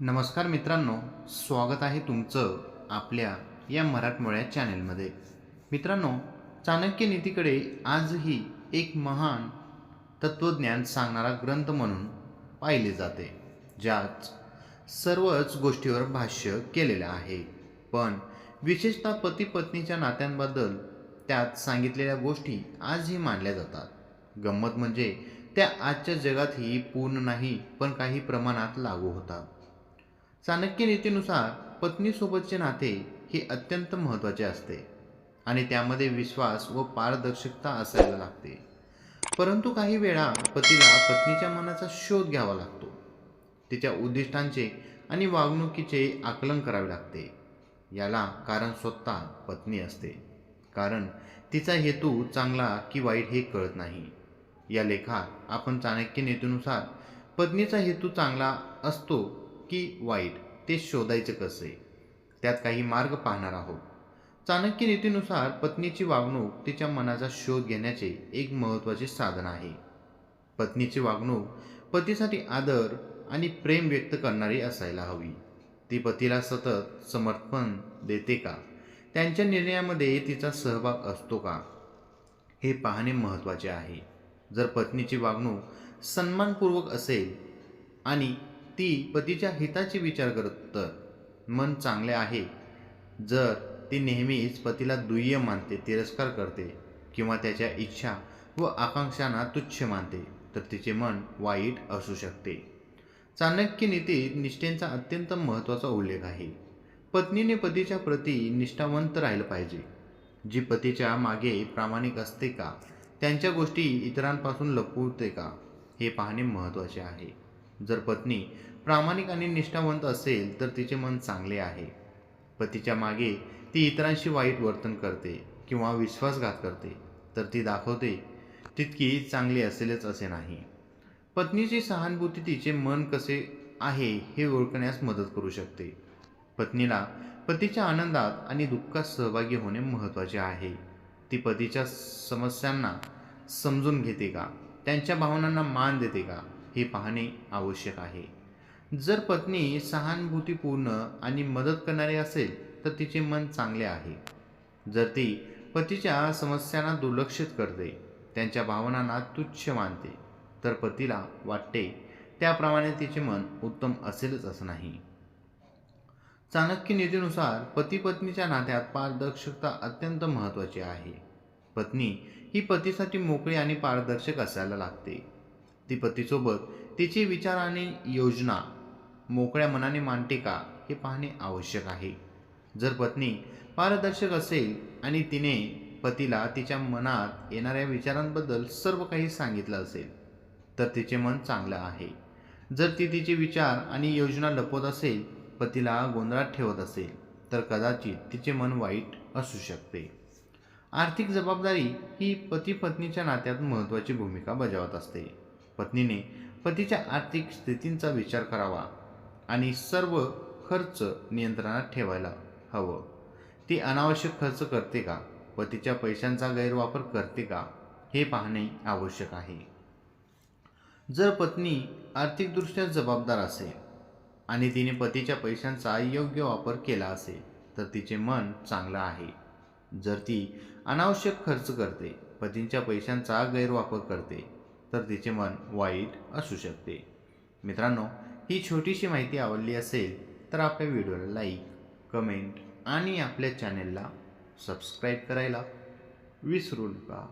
नमस्कार मित्रांनो स्वागत आहे तुमचं आपल्या या मराठमोळ्या चॅनेलमध्ये. मित्रांनो चाणक्य नीतीकडे आजही एक महान तत्त्वज्ञान सांगणारा ग्रंथ म्हणून पाहिले जाते ज्यात सर्वच गोष्टीवर भाष्य केलेलं आहे. पण विशेषतः पती पत्नीच्या नात्यांबद्दल त्यात सांगितलेल्या गोष्टी आजही मानल्या जातात. गंमत म्हणजे त्या आजच्या जगातही पूर्ण नाही पण काही प्रमाणात लागू होतात. चाणक्य नीतीनुसार पत्नीसोबतचे नाते हे अत्यंत महत्त्वाचे असते आणि त्यामध्ये विश्वास व पारदर्शकता असायला लागते. परंतु काही वेळा पतीला पत्नीच्या मनाचा शोध घ्यावा लागतो. तिच्या उद्दिष्टांचे आणि वागणुकीचे आकलन करावे लागते. याला कारण स्वतः पत्नी असते. कारण तिचा हेतू चांगला की वाईट हे कळत नाही. या लेखात आपण चाणक्य नीतीनुसार पत्नीचा हेतू चांगला असतो की वाईट ते शोधायचं कसे? त्यात काही मार्ग पाहणार आहोत. चाणक्य नीतीनुसार पत्नीची वागणूक तिच्या मनाचा शोध घेण्याचे एक महत्त्वाचे साधन आहे. पत्नीची वागणूक पतीसाठी आदर आणि प्रेम व्यक्त करणारी असायला हवी. ती पतीला सतत समर्थन देते का? त्यांच्या निर्णयामध्ये तिचा सहभाग असतो का? हे पाहणे महत्त्वाचे आहे. जर पत्नीची वागणूक सन्मानपूर्वक असेल आणि ती पतीच्या हिताची विचार करत तर मन चांगले आहे. जर ती नेहमीच पतीला दुय्यम मानते तिरस्कार करते किंवा त्याच्या इच्छा व आकांक्षांना तुच्छ मानते तर तिचे मन वाईट असू शकते. चाणक्य नीतीत निष्ठेचा अत्यंत महत्त्वाचा उल्लेख आहे. पत्नीने पतीच्या प्रती निष्ठावंत राहिलं पाहिजे. जी पतीच्या मागे प्रामाणिक असते का? त्यांच्या गोष्टी इतरांपासून लपवते का? हे पाहणे महत्त्वाचे आहे. जर पत्नी प्रामाणिक आणि निष्ठावंत असेल तर तिचे मन चांगले आहे. पतीच्या मागे ती इतरांशी वाईट वर्तन करते किंवा विश्वासघात करते तर ती दाखवते तितकी चांगली असेलच असे नाही. पत्नीची सहानुभूती तिचे मन कसे आहे हे ओळखण्यास मदत करू शकते. पत्नीला पतीच्या आनंदात आणि दुःखात सहभागी होणे महत्त्वाचे आहे. ती पतीच्या समस्यांना समजून घेते का? त्यांच्या भावनांना मान देते का? हे पाहणे आवश्यक आहे. जर पत्नी सहानुभूतीपूर्ण आणि मदत करणारी असेल तर तिचे मन चांगले आहे. जर ती पतीच्या समस्यांना दुर्लक्षित करते त्यांच्या भावनांना तुच्छ मानते तर पतीला वाटते त्याप्रमाणे तिचे मन उत्तम असेलच असं नाही. चाणक्य नीतीनुसार पती पत्नीच्या नात्यात पारदर्शकता अत्यंत महत्त्वाची आहे. पत्नी ही पतीसाठी मोकळी आणि पारदर्शक असायला लागते. ती पतीसोबत तिची विचार आणि योजना मोकळ्या मनाने मांडते का हे पाहणे आवश्यक आहे. जर पत्नी पारदर्शक असेल आणि तिने पतीला तिच्या मनात येणाऱ्या विचारांबद्दल सर्व काही सांगितलं असेल तर तिचे मन चांगलं आहे. जर ती तिचे विचार आणि योजना लपवत असेल पतीला गोंधळात ठेवत असेल तर कदाचित तिचे मन वाईट असू शकते. आर्थिक जबाबदारी ही पती पत्नीच्या नात्यात महत्त्वाची भूमिका बजावत असते. पत्नीने पतीच्या आर्थिक स्थितींचा विचार करावा आणि सर्व खर्च नियंत्रणात ठेवायला हवं. ती अनावश्यक खर्च करते का? पतीच्या पैशांचा गैरवापर करते का? हे पाहणे आवश्यक आहे. जर पत्नी आर्थिकदृष्ट्या जबाबदार असेल आणि तिने पतीच्या पैशांचा योग्य वापर केला असेल तर तिचे मन चांगलं आहे. जर ती अनावश्यक खर्च करते पतींच्या पैशांचा गैरवापर करते तर तिचे मन वाईट असू शकते. मित्रांनो ही छोटीशी माहिती आवडली असेल तर आपल्या व्हिडिओला लाईक कमेंट आणि आपल्या चॅनेलला सबस्क्राईब करायला विसरू नका.